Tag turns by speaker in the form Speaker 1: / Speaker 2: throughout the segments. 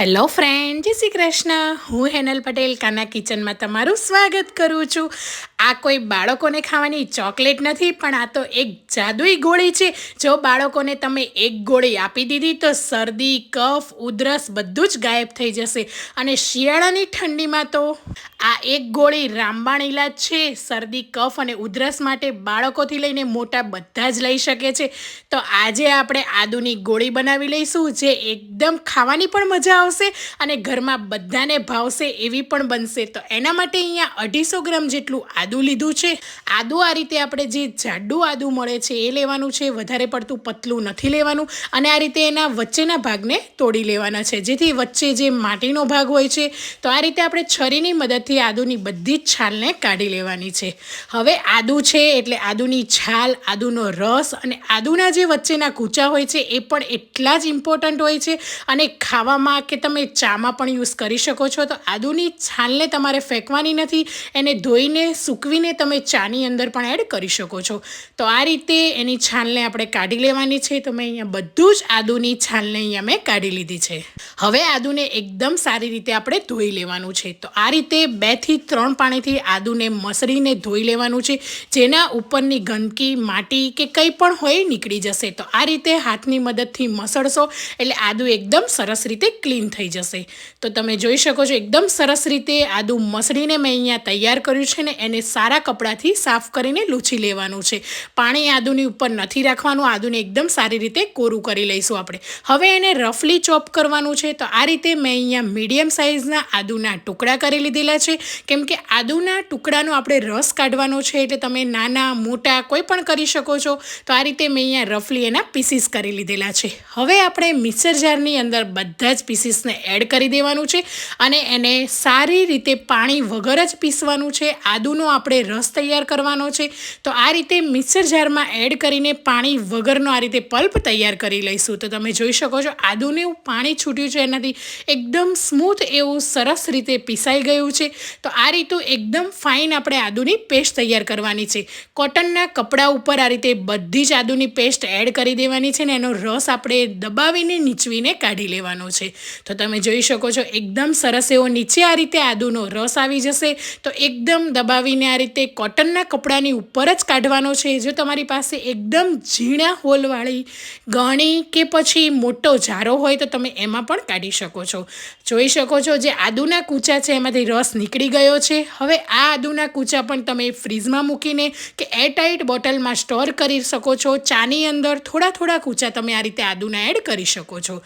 Speaker 1: Hello friend જય શ્રી કૃષ્ણ. હું હેનલ પટેલ, કાના કિચનમાં તમારું સ્વાગત કરું છું. આ કોઈ બાળકોને ખાવાની ચોકલેટ નથી, પણ આ તો એક જાદુઈ ગોળી છે. જો બાળકોને તમે એક ગોળી આપી દીધી, તો શરદી, કફ, ઉધરસ બધું જ ગાયબ થઈ જશે. અને શિયાળાની ઠંડીમાં તો આ એક ગોળી રામબાણ ઇલાજ છે. શરદી, કફ અને ઉધરસ માટે બાળકોથી લઈને મોટા બધા જ લઈ શકે છે. તો આજે આપણે આદુની ગોળી બનાવી લઈશું, જે એકદમ ખાવાની પણ મજા આવશે અને ઘરમાં બધાને ભાવશે એવી પણ બનશે. તો એના માટે અહીંયા અઢીસો ગ્રામ જેટલું આદું લીધું છે. આદું આ રીતે આપણે જે જાડું આદું મળે છે એ લેવાનું છે. વધારે પડતું પતલું નથી લેવાનું અને આ રીતે એના વચ્ચેના ભાગને તોડી લેવાના છે. જેથી વચ્ચે જે માટીનો ભાગ હોય છે, તો આ રીતે આપણે છરીની મદદથી આદુની બધી જ છાલને કાઢી લેવાની છે. હવે આદુ છે એટલે આદુની છાલ, આદુનો રસ અને આદુના જે વચ્ચેના કૂચા હોય છે, એ પણ એટલા જ ઇમ્પોર્ટન્ટ હોય છે અને ખાવામાં કે તમે ચામાં પણ યુઝ કરી શકો છો, તો આદુની છાલને તમારે ફેંકવાની નથી, એને ધોઈને, સૂકવીને તમે ચાની અંદર પણ એડ કરી શકો છો. તો આ રીતે એની છાલને આપણે કાઢી લેવાની છે, તો મેં અહીંયા બધું જ આદુની છાલને અહીંયા મેં કાઢી લીધી છે. હવે આદુને એકદમ સારી રીતે આપણે ધોઈ લેવાનું છે. તો આ રીતે બેથી ત્રણ પાણીથી આદુને મસળીને ધોઈ લેવાનું છે, જેના ઉપરની ગંદકી, માટી કે કંઈ પણ હોય નીકળી જશે. તો આ રીતે હાથની મદદથી મસળશો, એટલે આદુ એકદમ સરસ રીતે ક્લીન થઈ જશે. તો તમે જોઈ શકો છો એકદમ સરસ રીતે આદુ મસળીને મેં અહીંયા તૈયાર કર્યું છે ને એને સારા કપડાથી સાફ કરીને લૂછી લેવાનું છે. પાણી આદુની ઉપર નથી રાખવાનું, આદુને એકદમ સારી રીતે કોરું કરી લઈશું આપણે. હવે એને રફલી ચોપ કરવાનું છે. તો આ રીતે મેં અહીંયા મીડિયમ સાઇઝના આદુના ટુકડા કરી લીધેલા છે. કેમ કે આદુના ટુકડાનો આપણે રસ કાઢવાનો છે એટલે તમે નાના, મોટા કોઈ પણ કરી શકો છો. તો આ રીતે મેં અહીંયા રફલી એના પીસીસ કરી લીધેલા છે. હવે આપણે મિક્સર જારની અંદર બધા જ પીસીસને એડ કરી દેવાનું છે અને એને સારી રીતે પાણી વગર જ પીસવાનું છે. આદુનો આપણે રસ તૈયાર કરવાનો છે. તો આ રીતે મિક્સર જારમાં એડ કરીને પાણી વગરનો આ રીતે પલ્પ તૈયાર કરી લઈશું. તો તમે જોઈ શકો છો આદુનું પાણી છૂટ્યું છે એનાથી એકદમ સ્મૂથ એવું સરસ રીતે પીસાઈ ગયું છે. તો આ રીતું એકદમ ફાઇન આપણે આદુની પેસ્ટ તૈયાર કરવાની છે. કોટનના કપડા ઉપર આ રીતે બધી જ આદુની પેસ્ટ એડ કરી દેવાની છે ને એનો રસ આપણે દબાવીને, નીચવીને કાઢી લેવાનો છે. તો તમે જોઈ શકો છો, એકદમ સરસ એવો નીચે આ રીતે આદુનો રસ આવી જશે. તો એકદમ દબાવીને આ રીતે કોટનના કપડાની ઉપર જ કાઢવાનો છે. જો તમારી પાસે એકદમ ઝીણા હોલવાળી ગણી કે પછી મોટો જારો હોય તો તમે એમાં પણ કાઢી શકો છો. જોઈ શકો છો જે આદુના કૂચા છે એમાંથી રસ નીકળી ગયો છે. હવે આ આદુના કૂચા પણ તમે ફ્રીઝમાં મૂકીને કે એરટાઇટ બોટલમાં સ્ટોર કરી શકો છો. ચાની અંદર થોડા થોડા કૂચા તમે આ રીતે આદુના એડ કરી શકો છો.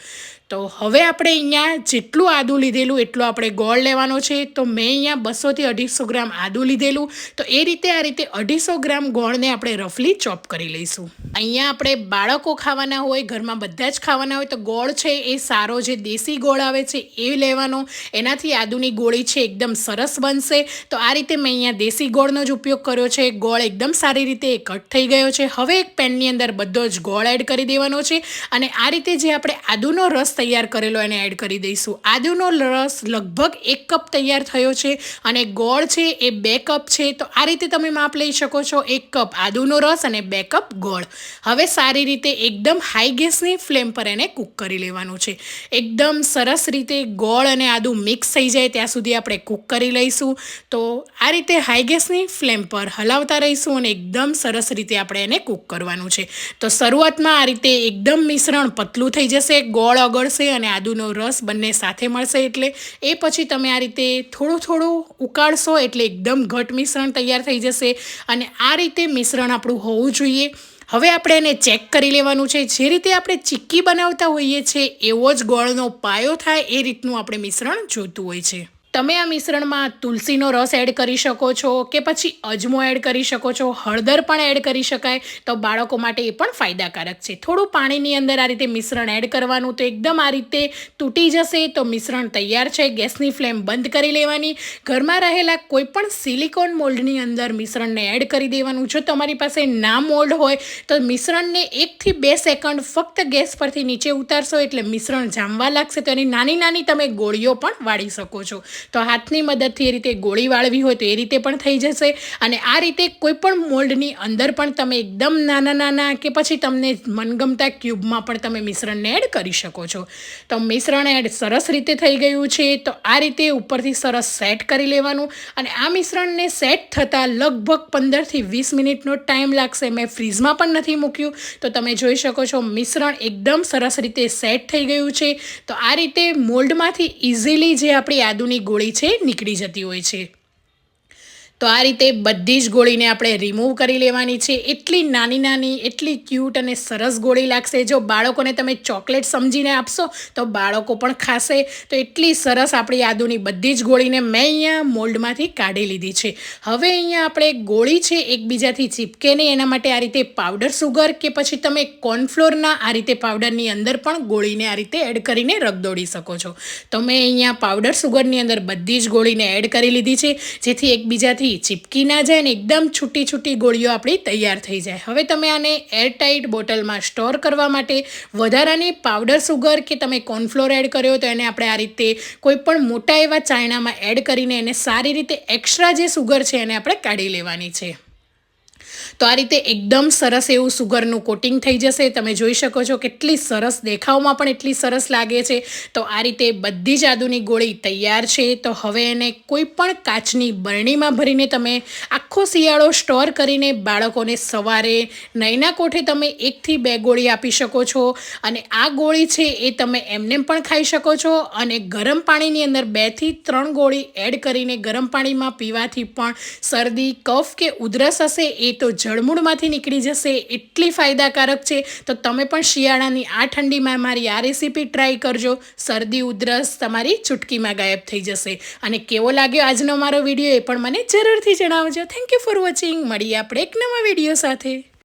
Speaker 1: તો હવે આપણે અહીંયા જેટલું આદું લીધેલું, એટલું આપણે ગોળ લેવાનો છે. તો મેં અહીંયા બસોથી અઢીસો ગ્રામ આદું લીધેલું. તો એ રીતે, આ રીતે અઢીસો ગ્રામ ગોળને આપણે રફલી ચોપ કરી લઈશું. અહીંયા આપણે બાળકો ખાવાના હોય, ઘરમાં બધા જ ખાવાના હોય, તો ગોળ છે એ સારો જે દેશી ગોળ આવે છે એ લેવાનો. એનાથી આદુની ગોળી છે એકદમ સરસ બનશે. તો આ રીતે મેં અહીંયા દેશી ગોળનો જ ઉપયોગ કર્યો છે. ગોળ એકદમ સારી રીતે કટ થઈ ગયો છે. હવે એક પેનની અંદર બધો જ ગોળ એડ કરી દેવાનો છે. અને આ રીતે જે આપણે આદુનો રસ તૈયાર કરેલો એને એડ કરી દઈશું. આદુનો રસ લગભગ એક કપ તૈયાર થયો છે અને ગોળ છે એ બે કપ છે. તો આ રીતે તમે માપ લઈ શકો છો. એક કપ આદુનો રસ અને બે કપ ગોળ. હવે સારી રીતે એકદમ હાઈ ગેસની ફ્લેમ પર એને કૂક કરી લેવાનું છે. એકદમ સરસ રીતે ગોળ અને આદુ મિક્સ થઈ જાય ત્યાં સુધી આપણે કૂક કરી લઈશું. તો આ રીતે હાઈ ગેસની ફ્લેમ પર હલાવતા રહીશું અને એકદમ સરસ રીતે આપણે એને કૂક કરવાનું છે. તો શરૂઆતમાં આ રીતે એકદમ મિશ્રણ પતલું થઈ જશે. ગોળ અગળ મળશે અને આદુનો રસ બંને સાથે મળશે એટલે એ પછી તમે આ રીતે થોડું થોડું ઉકાળશો એટલે એકદમ ઘટ મિશ્રણ તૈયાર થઈ જશે અને આ રીતે મિશ્રણ આપણું હોવું જોઈએ. હવે આપણે એને ચેક કરી લેવાનું છે. જે રીતે આપણે ચીક્કી બનાવતા હોઈએ છીએ એવો જ ગોળનો પાયો થાય એ રીતનું આપણે મિશ્રણ જોતું હોય છે. તમે આ મિશ્રણમાં તુલસીનો રસ એડ કરી શકો છો કે પછી અજમો એડ કરી શકો છો, હળદર પણ એડ કરી શકાય. તો બાળકો માટે એ પણ ફાયદાકારક છે. થોડું પાણીની અંદર આ રીતે મિશ્રણ એડ કરવાનું તો એકદમ આ રીતે તૂટી જશે તો મિશ્રણ તૈયાર છે. ગેસની ફ્લેમ બંધ કરી લેવાની. ઘરમાં રહેલા કોઈ પણ સિલિકોન મોલ્ડની અંદર મિશ્રણને એડ કરી દેવાનું. જો તમારી પાસે ના મોલ્ડ હોય તો મિશ્રણને એકથી બે સેકન્ડ ફક્ત ગેસ પરથી નીચે ઉતારશો એટલે મિશ્રણ જામવા લાગશે. તો એની નાની નાની તમે ગોળીઓ પણ વાળી શકો છો. તો હાથની મદદથી એ રીતે ગોળી વાળવી હોય તો એ રીતે પણ થઈ જશે. અને આ રીતે કોઈપણ મોલ્ડની અંદર પણ તમે એકદમ નાના નાના કે પછી તમને મનગમતા ક્યુબમાં પણ તમે મિશ્રણને એડ કરી શકો છો. તો મિશ્રણ એડ સરસ રીતે થઈ ગયું છે. તો આ રીતે ઉપરથી સરસ સેટ કરી લેવાનું. અને આ મિશ્રણને સેટ થતાં લગભગ પંદરથી વીસ મિનિટનો ટાઈમ લાગશે. મેં ફ્રીઝમાં પણ નથી મૂક્યું. તો તમે જોઈ શકો છો મિશ્રણ એકદમ સરસ રીતે સેટ થઈ ગયું છે. તો આ રીતે મોલ્ડમાંથી ઇઝીલી જે આપણી આદુની ગોળી છે નીકળી જતી હોય છે. તો આ રીતે બધી જ ગોળીને આપણે રિમૂવ કરી લેવાની છે. એટલી નાની નાની, એટલી ક્યુટ અને સરસ ગોળી લાગશે. જો બાળકોને તમે ચોકલેટ સમજીને આપશો, તો બાળકો પણ ખાશે. તો એટલી સરસ આપણી આદુની બધી જ ગોળીને મેં અહીંયા મોલ્ડમાંથી કાઢી લીધી છે. હવે અહીંયા આપણે ગોળી છે, એકબીજાથી ચીપકે નહીં. એના માટે આ રીતે પાવડર સુગર કે પછી તમે કોર્નફ્લોરના આ રીતે પાવડરની અંદર પણ ગોળીને આ રીતે એડ કરીને રગદોડી શકો છો. તો મેં અહીંયા પાવડર સુગરની અંદર બધી જ ગોળીને એડ કરી લીધી છે. જેથી એકબીજાથી થી ચીપકી ના જાય ને એકદમ છૂટી છૂટી ગોળીઓ આપણી તૈયાર થઈ જાય. હવે તમે આને એરટાઇટ બોટલમાં સ્ટોર કરવા માટે વધારાની પાવડર સુગર કે તમે કોર્નફ્લોર એડ કર્યો તો એને આપણે આ રીતે કોઈ પણ મોટા એવા ચાયણામાં એડ કરીને એને સારી રીતે એક્સ્ટ્રા જે સુગર છે એને આપણે કાઢી લેવાની છે. તો આ રીતે એકદમ સરસ એવું સુગરનું કોટિંગ થઈ જશે. તમે જોઈ શકો છો કેટલી સરસ દેખાવમાં પણ એટલી સરસ લાગે છે. તો આ રીતે બધી જ આદુની ગોળી તૈયાર છે. તો હવે એને કોઈ પણ કાચની બરણીમાં ભરીને તમે આખો શિયાળો સ્ટોર કરીને બાળકોને સવારે નૈના કોઠે તમે એકથી બે ગોળી આપી શકો છો. અને આ ગોળી છે એ તમે એમને પણ ખાઈ શકો છો. અને ગરમ પાણીની અંદર બેથી ત્રણ ગોળી એડ કરીને ગરમ પાણીમાં પીવાથી પણ શરદી, કફ કે ઉધરસ હશે એ તો જળમૂળમાંથી નીકળી જશે એટલી ફાયદાકારક છે. તો તમે પણ શિયાળાની આ ઠંડીમાં મારી આ રેસીપી ટ્રાય કરજો. શરદી, ઉધરસ તમારી ચૂટકીમાં ગાયબ થઈ જશે. અને કેવો લાગ્યો આજનો મારો વીડિયો એ પણ મને જરૂરથી જણાવજો. થેન્ક યુ ફોર વોચિંગ મળીએ આપણે એક નવા વીડિયો સાથે.